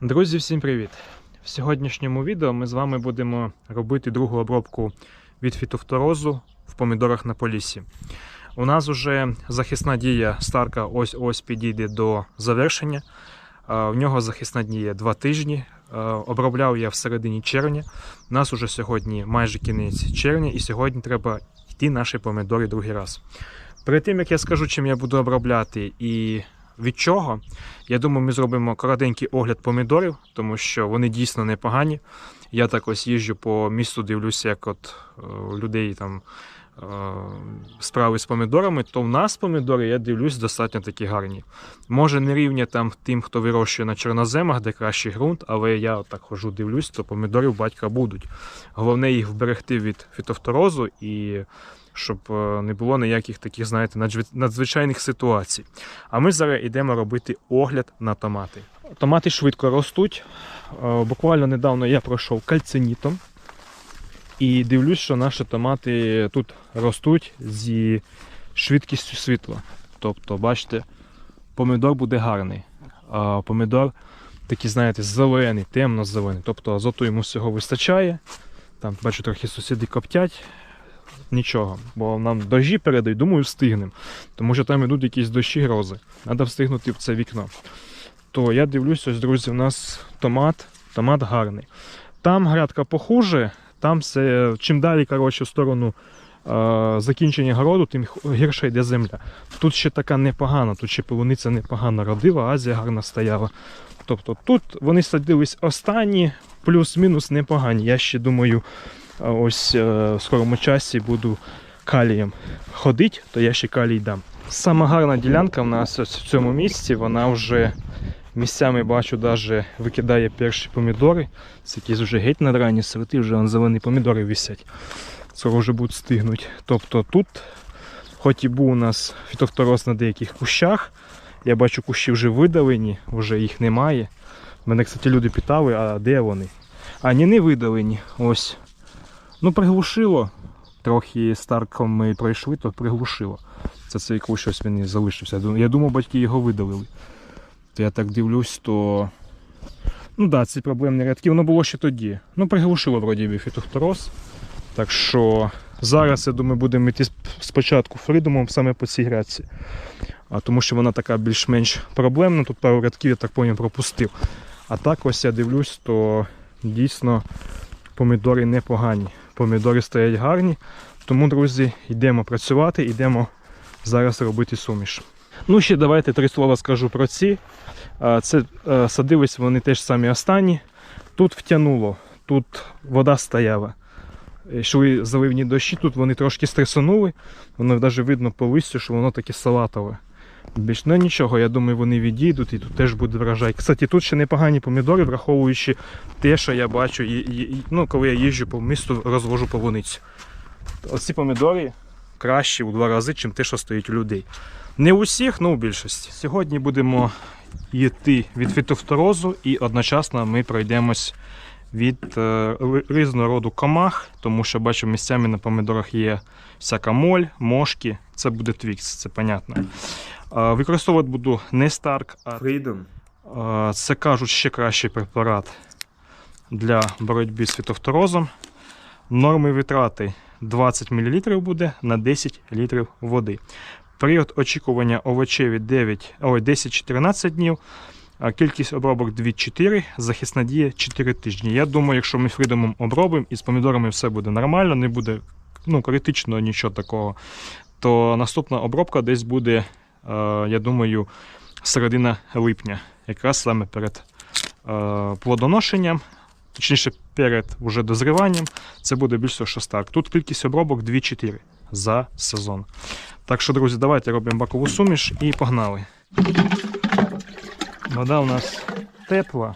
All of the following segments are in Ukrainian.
Друзі, всім привіт! В сьогоднішньому відео ми з вами будемо робити другу обробку від фітофторозу в помідорах на полісі. У нас вже захисна дія старка ось ось підійде до завершення. В нього захисна дія 2 тижні. Обробляв я в середині червня. У нас уже сьогодні майже кінець червня, і сьогодні треба йти наші помідори другий раз. Перед тим як я скажу, чим я буду обробляти і від чого, я думаю, ми зробимо коротенький огляд помідорів, тому що вони дійсно непогані. Я так ось їжджу по місту, дивлюся, як от е, людей там е, справи з помідорами, то в нас помідори, я дивлюсь, достатньо такі гарні. Може, не рівня там тим, хто вирощує на чорноземах, де кращий ґрунт, але я так хожу, дивлюсь, то помідорів батька будуть. Головне їх вберегти від фітофторозу і щоб е, не було ніяких таких, знаєте, надзвичайних ситуацій. А ми зараз йдемо робити огляд на томати. Томати швидко ростуть. Е, Буквально недавно я пройшов кальцинітом і дивлюсь, що наші томати тут ростуть зі швидкістю світла. Тобто, бачите, помідор буде гарний. А помідор такий, знаєте, зелений, темно-зелений. Тобто азоту йому всього вистачає. Там, бачу, трохи сусіди коптять. Нічого, бо нам дощі передають, думаю, встигнемо. Тому що там йдуть якісь дощі грози. Треба встигнути в це вікно. То я дивлюсь, ось, друзі, у нас томат, томат гарний. Там грядка похуже, там все, чим далі, коротше, в сторону е, закінчення городу, тим гірше йде земля. Тут ще така непогана, тут ще полуниця непогано родила, Азія гарно стояла. Тобто тут вони садились останні, плюс-мінус непогані. Я ще думаю, ось е, в скорому часі буду калієм ходити, то я ще калій дам. Сама гарна ділянка в нас ось в цьому місці, вона вже місцями бачу, даже викидає перші помідори. Це якісь вже геть на надранні сорти, вже вон зелені помідори висять. Скоро вже будуть стигнуть. Тобто тут, хоч і був у нас фітофтороз на деяких кущах, я бачу, кущі вже видалені, вже їх немає. Мене, кстати, люди питали, а де вони? А ні, не видалені. Ось. Ну, приглушило. Трохи старком ми пройшли, то приглушило. Це цей кущ ось мені залишився. Я думав, батьки його видалили. То я так дивлюсь, то. Ну так, да, ці проблемні рядки, воно було ще тоді. Ну, приглушило вроді би фітофтороз. Так що зараз, я думаю, будемо йти спочатку фридомом саме по цій грядці. А тому що вона така більш-менш проблемна. Тут пару рядків, я так поняв, пропустив. А так ось я дивлюсь, то дійсно помідори непогані. Помідори стоять гарні. Тому, друзі, йдемо працювати, йдемо зараз робити суміш. Ну, ще давайте три слова скажу про ці. Це е, садились вони теж самі останні. Тут втягнуло, тут вода стояла. Йшли заливні дощі, тут вони трошки стресанули. Воно навіть видно по листю, що воно таке салатове. Більш ну нічого, я думаю, вони відійдуть і тут теж буде врожай. Кстати, тут ще непогані помідори, враховуючи те, що я бачу, і, і, ну, коли я їжджу по місту, розвожу полуницю. Оці помідори кращі у два рази, ніж те, що стоїть у людей. Не у всіх, але у більшості. Сьогодні будемо йти від фітофторозу і одночасно ми пройдемось від е, різного роду комах, тому що бачу, місцями на помідорах є всяка моль, мошки. Це буде твікс, це понятно. Використовувати буду не Старк, а Freedom. Це кажуть ще кращий препарат для боротьби з фітофторозом. Норми витрати 20 мл буде на 10 літрів води. Період очікування овочеві 10-14 днів. Кількість обробок 2-4, захисна дія 4 тижні. Я думаю, якщо ми фрідомом обробимо і з помідорами все буде нормально, не буде ну, критично нічого такого, то наступна обробка десь буде, я думаю, середина липня, якраз саме перед е, плодоношенням, точніше перед уже дозріванням, це буде більш того, що старт. Тут кількість обробок 2-4 за сезон. Так що, друзі, давайте робимо бакову суміш і погнали. Вода у нас тепла.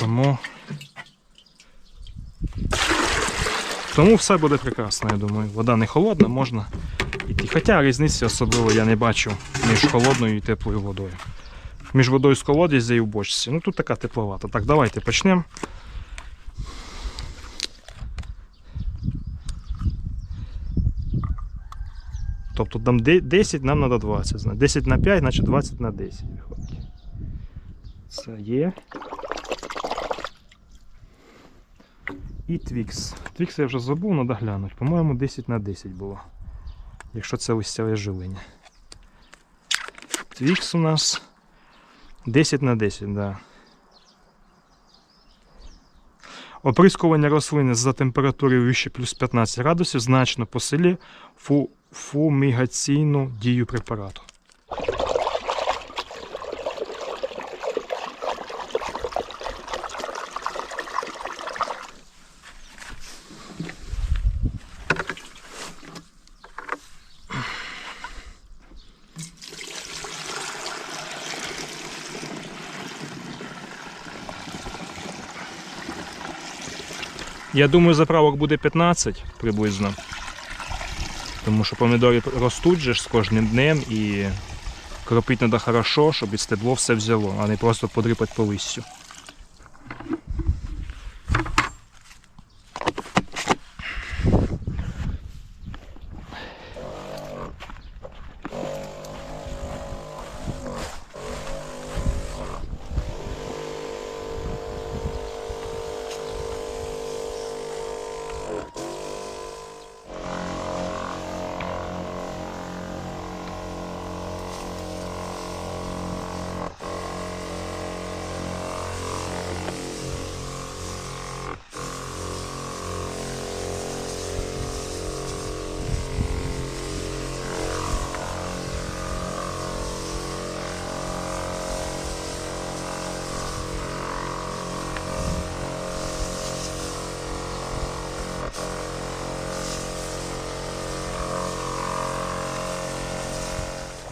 Тому. Тому все буде прекрасно, я думаю. Вода не холодна, можна йти. Хоча різниці особливо я не бачу між холодною і теплою водою. Між водою з колодязя і в бочці. Ну тут така тепловата. Так, давайте почнемо. Тобто там 10, нам треба 20. Значить, 10 на 5, значить 20 на 10 виходить. Це є. І Твікс. Твікс я вже забув, треба глянути. По-моєму, 10 на 10 було. Якщо це листяве живлення. Твікс у нас 10 на 10, да. Оприскування рослини за температури вище плюс 15 градусів значно посилює фу, фумігаційну дію препарату. Я думаю, заправок буде 15 приблизно. Тому що помідори ростуть же ж з кожним днем і кропити треба хорошо, щоб і стебло все взяло, а не просто подрипати по листю.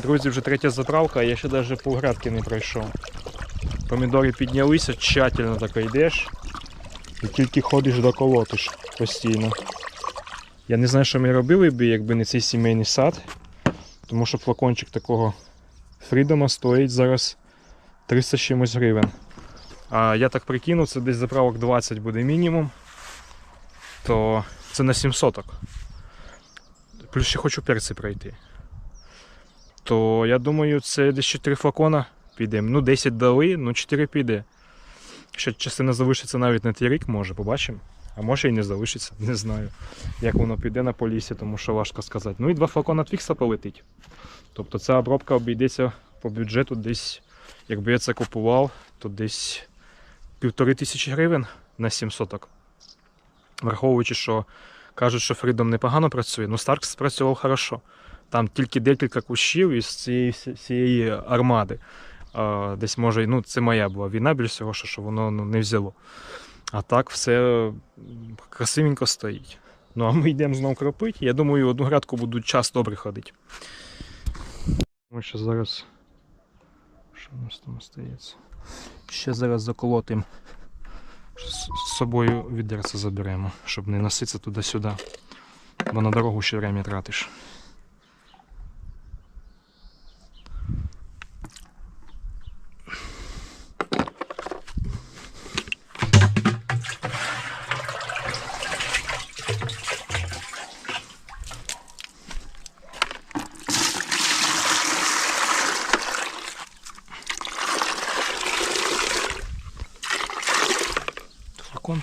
Друзі, вже третя заправка, а я ще навіть полградки не пройшов. Помідори піднялися, тщательно так йдеш. І тільки ходиш до колотиш постійно. Я не знаю, що ми робили б, якби не цей сімейний сад. Тому що флакончик такого Фрідома стоїть зараз 300 чимось гривень. А я так прикинув, це десь заправок 20 буде мінімум. То це на 7 соток. Плюс ще хочу перці пройти то я думаю, це десь 4 флакона піде. Ну, 10 дали, ну 4 піде. Ще частина залишиться навіть на той рік, може, побачимо. А може і не залишиться, не знаю, як воно піде на полісі, тому що важко сказати. Ну і два флакона твікса полетить. Тобто ця обробка обійдеться по бюджету десь, якби я це купував, то десь півтори тисячі гривень на 7 соток. Враховуючи, що кажуть, що Freedom непогано працює, ну Старк спрацював хорошо. Там тільки декілька кущів із цієї, цієї армади. Десь може, ну це моя була війна більш всього, що, воно ну, не взяло. А так все красивенько стоїть. Ну а ми йдемо знову кропити. Я думаю, одну грядку будуть час добре ходити. Ми ще зараз. Що у нас там остається? Ще зараз заколотим. З собою відерце заберемо, щоб не носитися туди-сюди. Бо на дорогу ще время тратиш.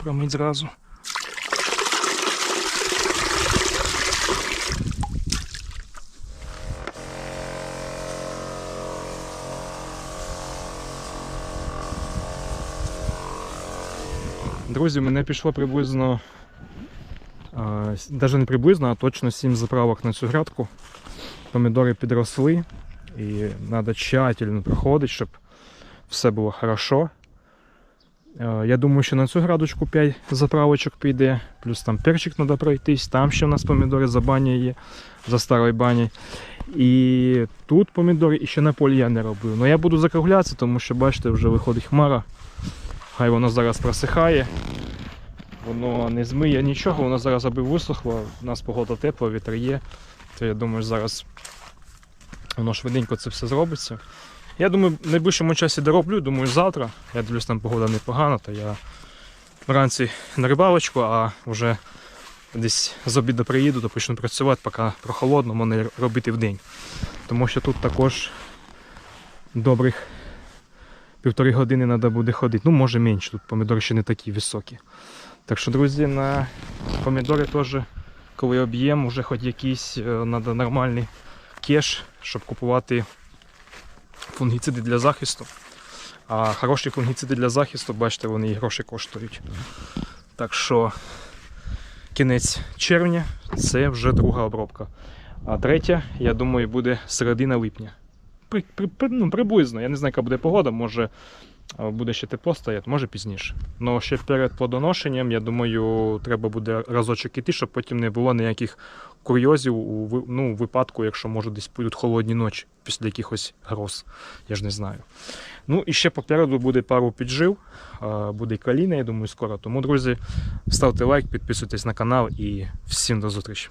Флакон промить зразу. Друзі, мене пішло приблизно, навіть не приблизно, а точно 7 заправок на цю грядку. Помідори підросли і треба тщательно проходити, щоб все було хорошо. Е, Я думаю, що на цю градочку 5 заправочок піде, плюс там перчик треба пройтись, там ще у нас помідори за бані є, за старою бані. І тут помідори і ще на полі я не робив. Ну я буду закруглятися, тому що бачите, вже виходить хмара. Хай воно зараз просихає. Воно не змиє нічого, воно зараз аби висохло. У нас погода тепла, вітер є. То я думаю, зараз воно швиденько це все зробиться. Я думаю, в найближчому часі дороблю, думаю, завтра. Я дивлюсь, там погода непогана, то я вранці на рибалочку, а вже десь з обіду приїду, то почну працювати, поки прохолодно, можна робити в день. Тому що тут також добрих півтори години треба буде ходити. Ну, може менше, тут помідори ще не такі високі. Так що, друзі, на помідори теж, коли об'єм, вже хоч якийсь, треба нормальний кеш, щоб купувати фунгіциди для захисту. А хороші фунгіциди для захисту, бачите, вони і гроші коштують. Так що кінець червня це вже друга обробка. А третя, я думаю, буде середина липня. При, при, ну, приблизно. Я не знаю, яка буде погода, може буде ще тепло стояти, може пізніше. Але ще перед плодоношенням, я думаю, треба буде разочок іти, щоб потім не було ніяких курйозів у ну, випадку, якщо може десь будуть холодні ночі після якихось гроз. Я ж не знаю. Ну і ще попереду буде пару піджив, буде і каліна, я думаю, скоро. Тому, друзі, ставте лайк, підписуйтесь на канал і всім до зустрічі.